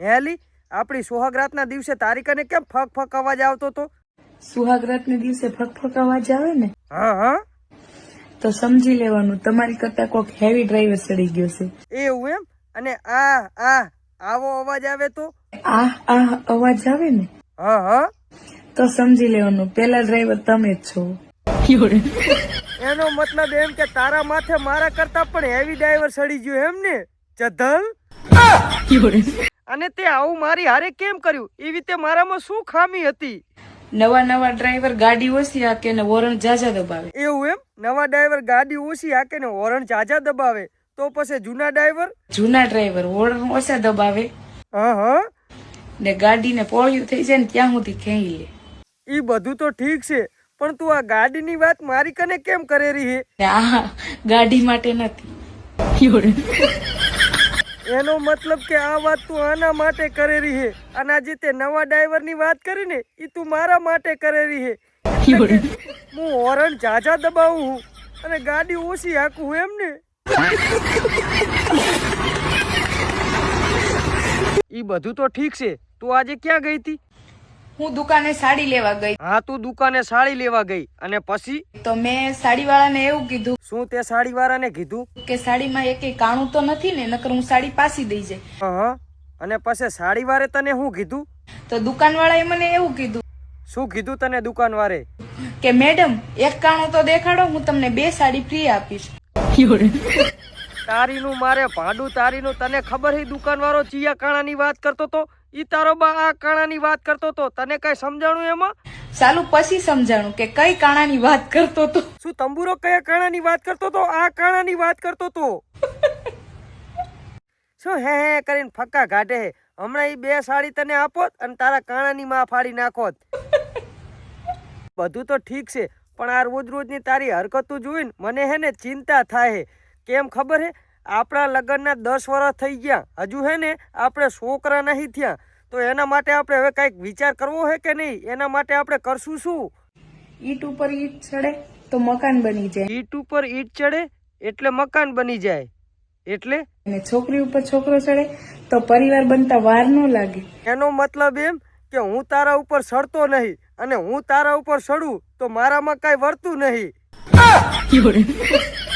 હેલી આપણી સુહાગરાતના દિવસે તારી કને કેમ ફક ફક અવાજ આવતો તો? સુહાગરાતને દિવસે ફકફક અવાજ આવે ને? હા હા. તો સમજી લેવાનું તમારી કરતા કોઈક હેવી ડ્રાઈવર ચડી ગયો છે. એવું એમ? અને આ આ આવો અવાજ આવે તો? આ આ અવાજ આવે ને? હા હા. તો સમજી લેવાનું પેલા ડ્રાઈવર તમે જ છો. એનો મતલબ એમ કે તારા માથે મારા કરતા પણ હેવી ડ્રાઈવર સડી ગયો એમ ને ચધલ અને તે આવું મારી હારે કેમ કર્યું? એ રીતે મારામાં શું ખામી હતી? નવા નવા ડ્રાઈવર ગાડી ઓછી હાકે ને વોરણ જાજા દબાવે. એવું એમ? નવા ડ્રાઈવર ગાડી ઓછી હાકે ને હોર્ન જાજા દબાવે? તો પછી જૂના ડ્રાઈવર? જૂના ડ્રાઈવર વોરણ ઓછા દબાવે. હા હા. ને ગાડીને પોળિયું થઈ જાય ને ત્યાં સુધી ખેંચી લે. એ બધું તો ઠીક છે પણ તું આ ગાડીની વાત મારી કને કેમ કરે રહી હે આ ગાડી માટે નથી. એનો મતલબ કે આ વાત તું આના માટે કરેરી હે. અને આજે તે નવા ડ્રાઈવરની વાત કરી ને એ તું મારા માટે કરેરી હે. હું હોરન ઝાઝા દબાવું હું અને ગાડી ઓછી હાકું એમ ને એ બધું તો ઠીક છે. તું આજે ક્યાં ગઈ હતી? હું દુકાને સાડી લેવા ગઈ. હા તું દુકાને સાડી લેવા ગઈ. અને પછી? તો મેં સાડી વાળાને એવું કીધું શું તે સાડી વાળાને કીધું? કે સાડીમાં એકે કાણું તો નથી ને નકર હું સાડી પાસી દઈ જાય. હા હા અને પછી સાડી વાળે તને શું કીધું? તો દુકાનવાળાએ મને એવું કીધું શું કીધું તને દુકાન વાળે કે મેડમ એક કાણું તો દેખાડો હું તમને બે સાડી ફ્રી આપીશ. તારીનું મારે ભાડું તારીનું તને ખબર હે? દુકાન વાળો ચિયા કાણાની વાત કરતો તો? ઈ તારો બા આ કાણાની વાત કરતો તો તને કઈ સમજાણું એમાં? સાલું પછી સમજાણું કે કઈ કાણાની વાત કરતો તો? શું તંબુરો કયા કાણાની વાત કરતો તો? આ કાણાની વાત કરતો તો? શું હે હે કરીને ફક્કા હે? હમણાં ઈ બે સાડી તને આપોત અને તારા કાણાની માં ફાડી નાખોત. બધું તો ઠીક છે પણ આ રોજ રોજની તારી હરકતું જોઈને મને હે ને ચિંતા થાય હે. કેમ ખબર હે? આપણા લગ્નના દસ વર્ષ થઈ ગયા. હજુ હે ને આપણે છોકરા નહીં થયા. તો એના માટે આપણે હવે કંઈક વિચાર કરવો હે કે નહીં? એના માટે આપણે કરશું શું? ઈટ ઉપર ઈટ ચડે તો મકાન બની જાય. ઈટ ઉપર ઈટ ચડે એટલે મકાન બની જાય. એટલે? અને છોકરી ઉપર છોકરો ચડે તો પરિવાર બનતા વાર ન લાગે. એનો મતલબ એમ કે હું તારા ઉપર સડતો નહીં અને હું તારા ઉપર સડું તો મારામાં કાંઈ વર્તું નહીં.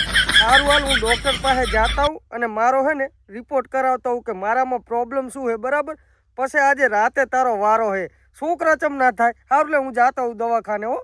સારું હાલ હું ડૉક્ટર પાસે જાતા હું અને મારો હે ને રિપોર્ટ કરાવતા હું કે મારામાં પ્રોબ્લેમ શું હે બરાબર? પછી આજે રાતે તારો વારો હે છોકરા ચમ ના થાય? સારું હું જાતા હું દવાખાને, હો.